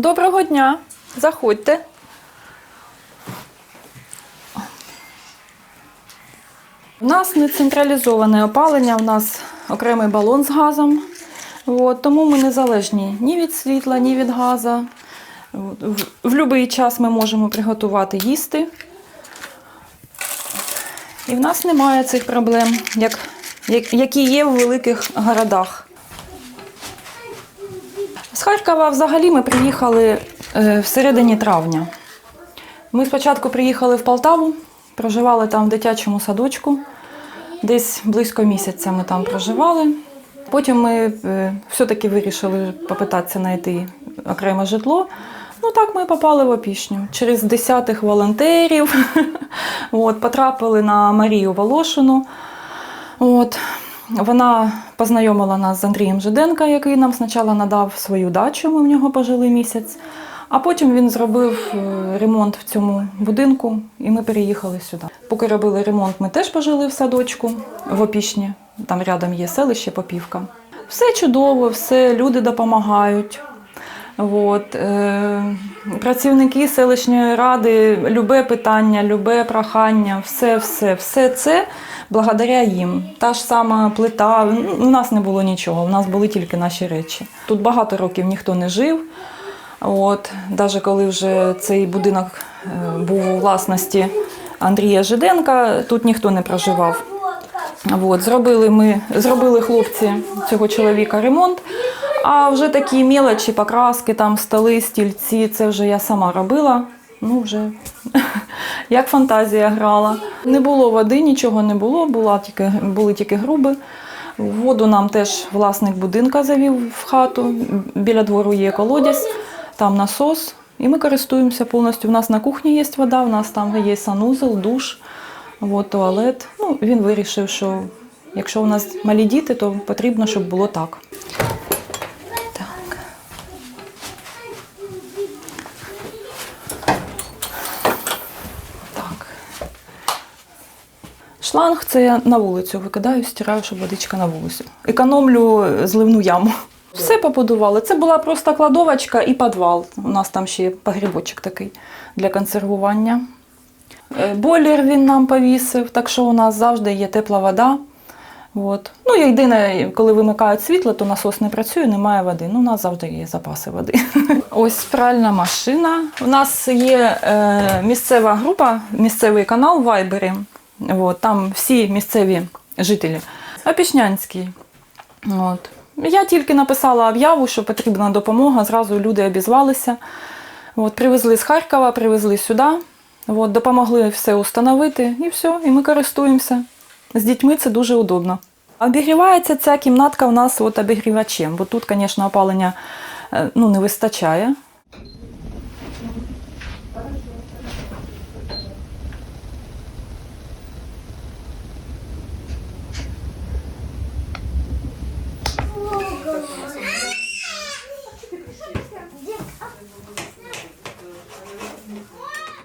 Доброго дня! Заходьте. У нас не централізоване опалення, у нас окремий балон з газом. От, тому ми не залежні ні від світла, ні від газу. В, в будь-який час ми можемо приготувати їсти. І в нас немає цих проблем, як, як, які є в великих городах. Харкова взагалі ми приїхали е, в середині травня. Ми спочатку приїхали в Полтаву, проживали там в дитячому садочку. Десь близько місяця ми там проживали. Потім ми е, все-таки вирішили попитатися знайти окреме житло. Ну так ми попали в опішню. Через десятих волонтерів от, потрапили на Марію Волошину. От. Вона познайомила нас з Андрієм Жиденка, який нам спочатку надав свою дачу, ми в нього пожили місяць. А потім він зробив е, ремонт в цьому будинку, і ми переїхали сюди. Поки робили ремонт, ми теж пожили в садочку в Опішні. Там рядом є селище Попівка. Все чудово, все люди допомагають. От, е, працівники селищної ради, любе питання, любе прохання, все, все, все це благодаря їм. Та ж сама плита. У нас не було нічого, у нас були тільки наші речі. Тут багато років ніхто не жив. От, навіть коли вже цей будинок е, був у власності Андрія Жиденка, тут ніхто не проживав. От, зробили ми, зробили хлопці цього чоловіка ремонт. А вже такі мелочі, покраски, там столи, стільці, це вже я сама робила. Ну, вже як фантазія грала. Не було води, нічого не було, була тільки, були тільки груби. Воду нам теж власник будинка завів в хату. Біля двору є колодязь, там насос. І ми користуємося повністю. У нас на кухні є вода, у нас там є санузел, душ, от, туалет. Ну, він вирішив, що якщо у нас малі діти, то потрібно, щоб було так. Шланг це я на вулицю викидаю, стираю, щоб водичка на вулицю. Економлю е, зливну яму. Все побудували. Це була просто кладовочка і підвал. У нас там ще погрібочок такий для консервування. Е, Бойлер він нам повісив, так що у нас завжди є тепла вода. От. Ну, єдине, коли вимикають світло, то насос не працює, немає води. Ну, у нас завжди є запаси води. Ось пральна машина. У нас є е, місцева група, місцевий канал в Вайбері. От, там всі місцеві жителі. Опішнянський. От. Я тільки написала об'яву, що потрібна допомога. Зразу люди обізвалися. От, привезли з Харкова, привезли сюди. От, допомогли все установити і все, і ми користуємося. З дітьми це дуже удобно. Обігрівається ця кімнатка у нас от обігрівачем, бо тут, звісно, опалення е, ну, не вистачає.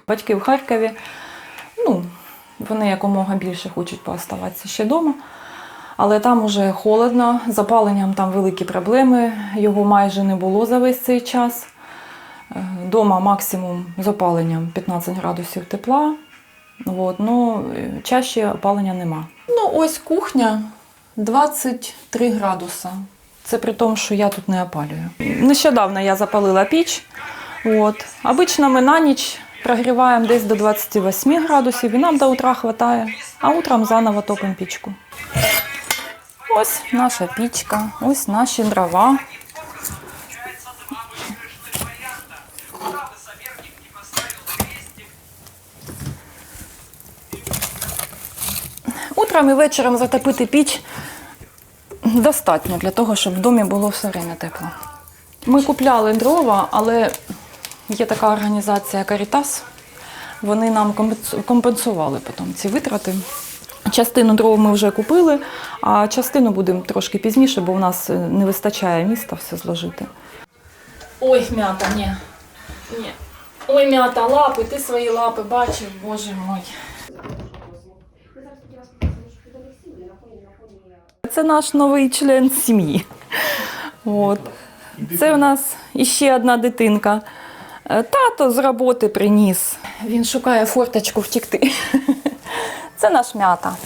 Батьки в Харкові, ну, вони якомога більше хочуть пооставатися ще вдома. Але там уже холодно, з опаленням там великі проблеми, його майже не було за весь цей час. Дома максимум з опаленням 15 градусів тепла. От, ну, е, чаще опалення нема. Ну, ось кухня 23 градуса. Це при тому, що я тут не опалюю. Нещодавно я запалила піч. От. Обично ми на ніч прогріваємо десь до 28 градусів і нам до утра вистачає, а утром заново топимо пічку. Ось наша пічка, ось наші дрова. Утром і вечором затопити піч достатньо для того, щоб в домі було все время тепло. Ми купляли дрова, але є така організація Caritas. Вони нам компенсували потім ці витрати. Частину дров ми вже купили, а частину будемо трошки пізніше, бо у нас е, не вистачає міста все зложити. Ой, м'ята, ні. ні. Ой, м'ята, лапи, ти свої лапи бачив, боже мой. Це наш новий член сім'ї. От. Це у нас іще одна дитинка. Е, Тато з роботи приніс. Він шукає форточку втікти. Це наш м'ята.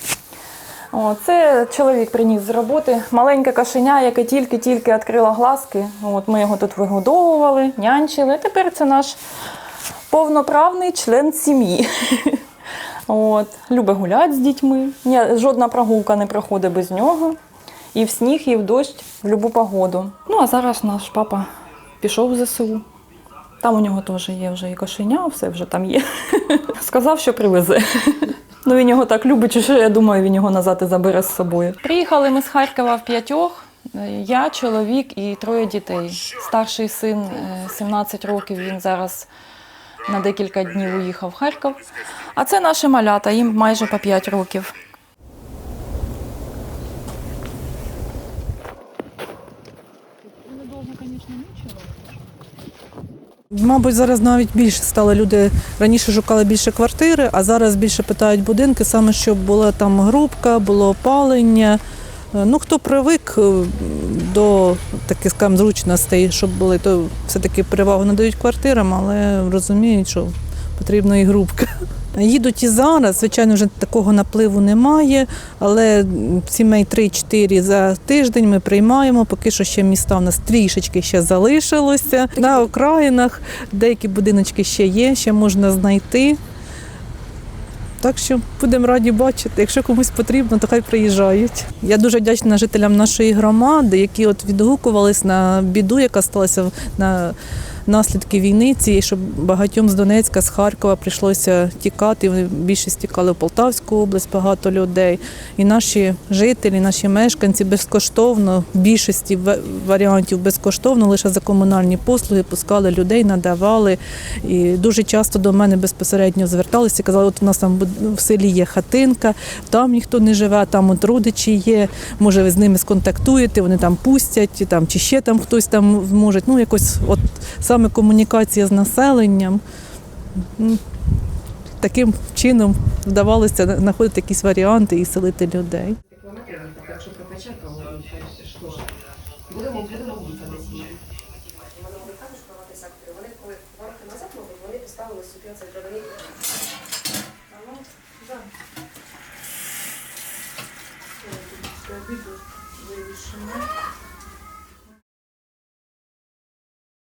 О, це чоловік приніс з роботи. Маленьке кошеня, яке тільки-тільки відкрило глазки. От ми його тут вигодовували, нянчили. Тепер це наш повноправний член сім'ї. От, любить гуляти з дітьми. Ні, жодна прогулка не проходить без нього. І в сніг, і в дощ, в будь-яку погоду. Ну а зараз наш папа пішов в ЗСУ. Там у нього теж є вже і кошеня, все вже там є. Сказав, що привезе. Ну він його так любить, що я думаю, він його назад і забере з собою. Приїхали ми з Харкова в п'ятьох. Я, чоловік і троє дітей. Старший син е, 17 років, він зараз на декілька днів уїхав в Харків. А це наші малята, їм майже по 5 років. Мабуть, зараз навіть більше стало люди раніше шукали більше квартири, а зараз більше питають будинки, саме щоб була там грубка, було опалення. Е, Ну, хто привик е, до таких скажімо, зручностей, щоб були, то все-таки перевагу надають квартирам, але розуміють, що потрібна і грубка. Їдуть і зараз, звичайно, вже такого напливу немає, але сімей 3-4 за тиждень ми приймаємо. Поки що ще міста в нас трішечки ще залишилося. На окраїнах деякі будиночки ще є, ще можна знайти. Так що будемо раді бачити. Якщо комусь потрібно, то хай приїжджають. Я дуже вдячна жителям нашої громади, які от відгукувались на біду, яка сталася на наслідки війни цієї, що багатьом з Донецька, з Харкова прийшлося тікати. Вони більшість тікали в Полтавську область, багато людей. І наші жителі, наші мешканці безкоштовно, в більшості варіантів безкоштовно, лише за комунальні послуги пускали людей, надавали. І дуже часто до мене безпосередньо зверталися, казали, от у нас там в селі є хатинка, там ніхто не живе, там от родичі є. Може, ви з ними сконтактуєте, вони там пустять, там чи ще там хтось там зможе. Ну, якось от саме комунікація з населенням. Таким чином вдавалося знаходити якісь варіанти і селити людей. будемо, будемо. Вони коли назад, вони поставили собі цей